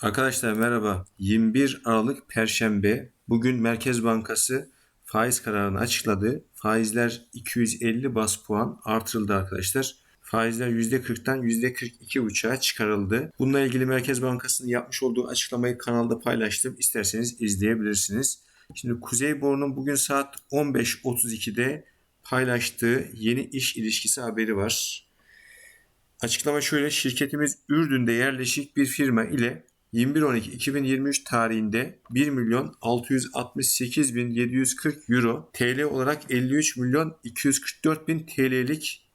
Arkadaşlar merhaba. 21 Aralık Perşembe. Bugün Merkez Bankası faiz kararını açıkladı. Faizler 250 bas puan artırıldı arkadaşlar. Faizler %40'tan %42,5'a çıkarıldı. Bununla ilgili Merkez Bankası'nın yapmış olduğu açıklamayı kanalda paylaştım. İsterseniz izleyebilirsiniz. Şimdi Kuzey Boru'nun bugün saat 15.32'de paylaştığı yeni iş ilişkisi haberi var. Açıklama şöyle. Şirketimiz Ürdün'de yerleşik bir firma ile 21.12.2023 tarihinde 1 milyon 668 bin 740 euro TL olarak 53 milyon 244 bin TL'lik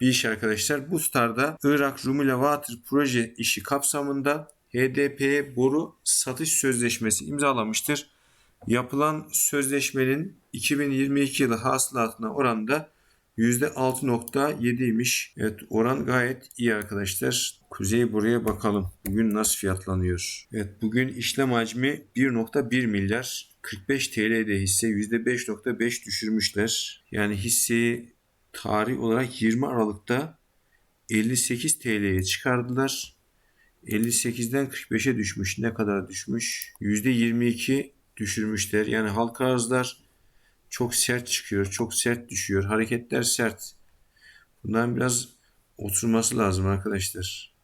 bir iş arkadaşlar. Bu starda Irak Rumela Water proje işi kapsamında HDP boru satış sözleşmesi imzalamıştır. Yapılan sözleşmenin 2022 yılı hasılatına oranında %6.7'ymiş. Evet oran gayet iyi arkadaşlar. Kuzey buraya bakalım. Bugün nasıl fiyatlanıyor? Evet bugün işlem hacmi 1.1 milyar. 45 TL'de hisse %5.5 düşürmüşler. Yani hisseyi tarih olarak 20 Aralık'ta 58 TL'ye çıkardılar. 58'den 45'e düşmüş. Ne kadar düşmüş? %22 düşürmüşler. Yani halka arzlar çok sert çıkıyor, çok sert düşüyor. Hareketler sert. Bundan biraz oturması lazım arkadaşlar.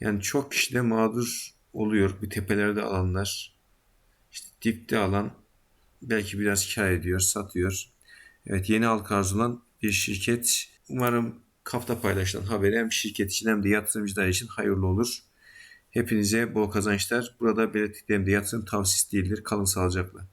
Yani çok kişi de mağdur oluyor bu tepelerde alanlar. İşte dipte alan belki biraz kar ediyor, satıyor. Evet yeni halka arz olan bir şirket. Umarım kafta paylaşılan haberi hem şirket için hem de yatırımcılar için hayırlı olur. Hepinize bol kazançlar. Burada belirttiklerim de yatırım tavsiyesi değildir. Kalın sağlıcakla.